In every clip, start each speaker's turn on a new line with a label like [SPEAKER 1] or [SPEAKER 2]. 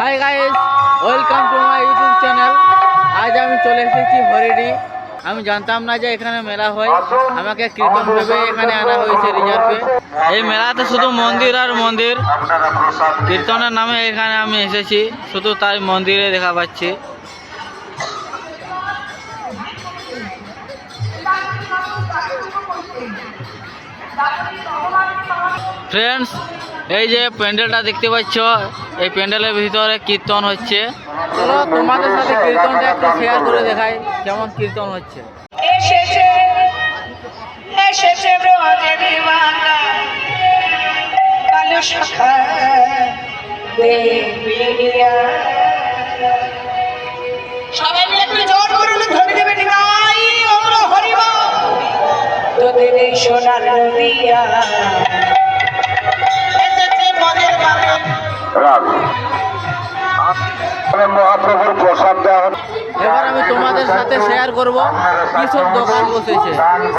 [SPEAKER 1] Hi guys welcome to my YouTube channel আজ আমি চলে এসেছি হরিডি। আমি জানতাম না যে এখানে মেলা হয়। আমাকে কীর্তন ভেবে এখানে আনা হয়েছে রিজার্ভে। এই মেলাতে শুধু মন্দির আর মন্দির। কীর্তনের নামে এখানে আমি এসেছি। শুধু তাই মন্দিরে দেখা পাচ্ছি। ফ্রেন্ডস এই যে প্যান্ডেলটা দেখতে পাচ্ছ, এই প্যান্ডেলের ভিতরে কীর্তন হচ্ছে। চলো তোমাদের সাথে কীর্তনটা একটু শেয়ার করে দেখাই, কেমন কীর্তন হচ্ছে।
[SPEAKER 2] সোনার নদিয়া।
[SPEAKER 3] মহাপ্রভুর প্রসাদ দেওয়া
[SPEAKER 1] এবার আমি তোমাদের সাথে শেয়ার করব কি সব দোকান বসেছে। এগুলো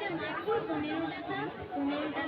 [SPEAKER 1] পনেরো টাকা পনেরো টাকা